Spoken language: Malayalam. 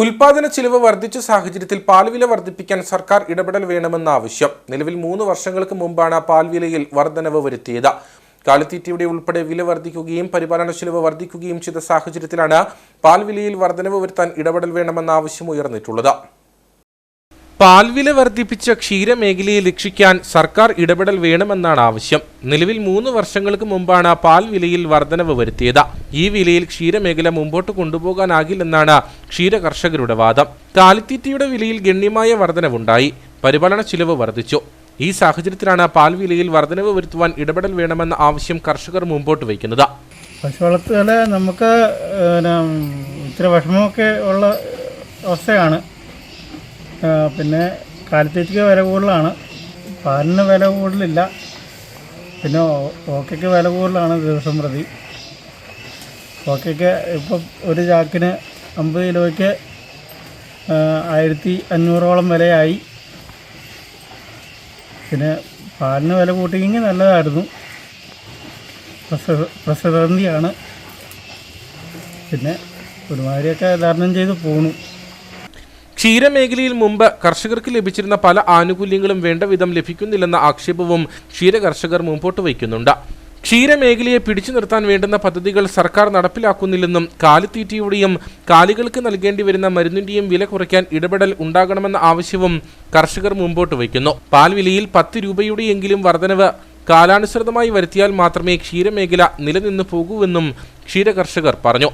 ഉൽപാദന ചിലവ് വർദ്ധിച്ച സാഹചര്യത്തിൽ പാൽവില വർദ്ധിപ്പിക്കാൻ സർക്കാർ ഇടപെടൽ വേണമെന്ന ആവശ്യം. നിലവിൽ മൂന്ന് വർഷങ്ങൾക്ക് മുമ്പാണ് പാൽവിലയിൽ വർധനവ് വരുത്തിയത്. കാലിത്തീറ്റയുടെ ഉൾപ്പെടെ വില വർദ്ധിക്കുകയും പരിപാലന ചിലവ് വർദ്ധിക്കുകയും ചെയ്ത സാഹചര്യത്തിലാണ് പാൽവിലയിൽ വർധനവ് വരുത്താൻ ഇടപെടൽ വേണമെന്ന ആവശ്യം ഉയർന്നിട്ടുള്ളത്. പാൽവില വർദ്ധിപ്പിച്ച ക്ഷീരമേഖലയെ രക്ഷിക്കാൻ സർക്കാർ ഇടപെടൽ വേണമെന്നാണ് ആവശ്യം. നിലവിൽ മൂന്ന് വർഷങ്ങൾക്ക് മുമ്പാണ് പാൽ വിലയിൽ വർധനവ് വരുത്തിയത്. ഈ വിലയിൽ ക്ഷീരമേഖല മുമ്പോട്ട് കൊണ്ടുപോകാനാകില്ലെന്നാണ് ക്ഷീര കർഷകരുടെ വാദം. കാലിത്തീറ്റയുടെ വിലയിൽ ഗണ്യമായ വർധനവുണ്ടായി. പരിപാലന ചിലവ് വർദ്ധിച്ചു. ഈ സാഹചര്യത്തിലാണ് പാൽ വിലയിൽ വർധനവ് വരുത്തുവാൻ ഇടപെടൽ വേണമെന്ന ആവശ്യം കർഷകർ മുമ്പോട്ട് വയ്ക്കുന്നത്. പശു വളർത്തൽ നമുക്ക് ഇത്ര വിഷമമൊക്കെ ഉള്ള അവസ്ഥയാണ്. പിന്നെ കാലിത്തീറ്റയ്ക്ക് വില കൂടുതലാണ്. പാലിന് വില കൂടുതലില്ല. പിന്നെ ഓക്കയ്ക്ക് വില കൂടുതലാണ് ദിവസം പ്രതി. ഓക്കയ്ക്ക് ഇപ്പം ഒരു ചാക്കിന് അമ്പത് കിലോയ്ക്ക് ആയിരത്തി അഞ്ഞൂറോളം വിലയായി. പിന്നെ പാലിന് വില കൂട്ടിയെങ്കിൽ നല്ലതായിരുന്നു. പ്രസ- പ്രസിഡന്റിയാണ് പിന്നെ ഒരുമാതിരിയൊക്കെ ധാരണം ചെയ്ത് പോണു. ക്ഷീരമേഖലയിൽ മുമ്പ് കർഷകർക്ക് ലഭിച്ചിരുന്ന പല ആനുകൂല്യങ്ങളും വേണ്ട വിധം ലഭിക്കുന്നില്ലെന്ന ആക്ഷേപവും ക്ഷീര കർഷകർ മുമ്പോട്ട് വയ്ക്കുന്നുണ്ട്. ക്ഷീരമേഖലയെ പിടിച്ചു നിർത്താൻ വേണ്ടുന്ന പദ്ധതികൾ സർക്കാർ നടപ്പിലാക്കുന്നില്ലെന്നും കാലിത്തീറ്റയുടെയും കാലികൾക്ക് നൽകേണ്ടി വരുന്ന മരുന്നിന്റെയും വില കുറയ്ക്കാൻ ഇടപെടൽ ഉണ്ടാകണമെന്ന ആവശ്യവും കർഷകർ മുമ്പോട്ട് വയ്ക്കുന്നു. പാൽ വിലയിൽ പത്ത് രൂപയുടെയെങ്കിലും വർധനവ് കാലാനുസൃതമായി വരുത്തിയാൽ മാത്രമേ ക്ഷീരമേഖല നിലനിന്നു പോകൂവെന്നും ക്ഷീര കർഷകർ പറഞ്ഞു.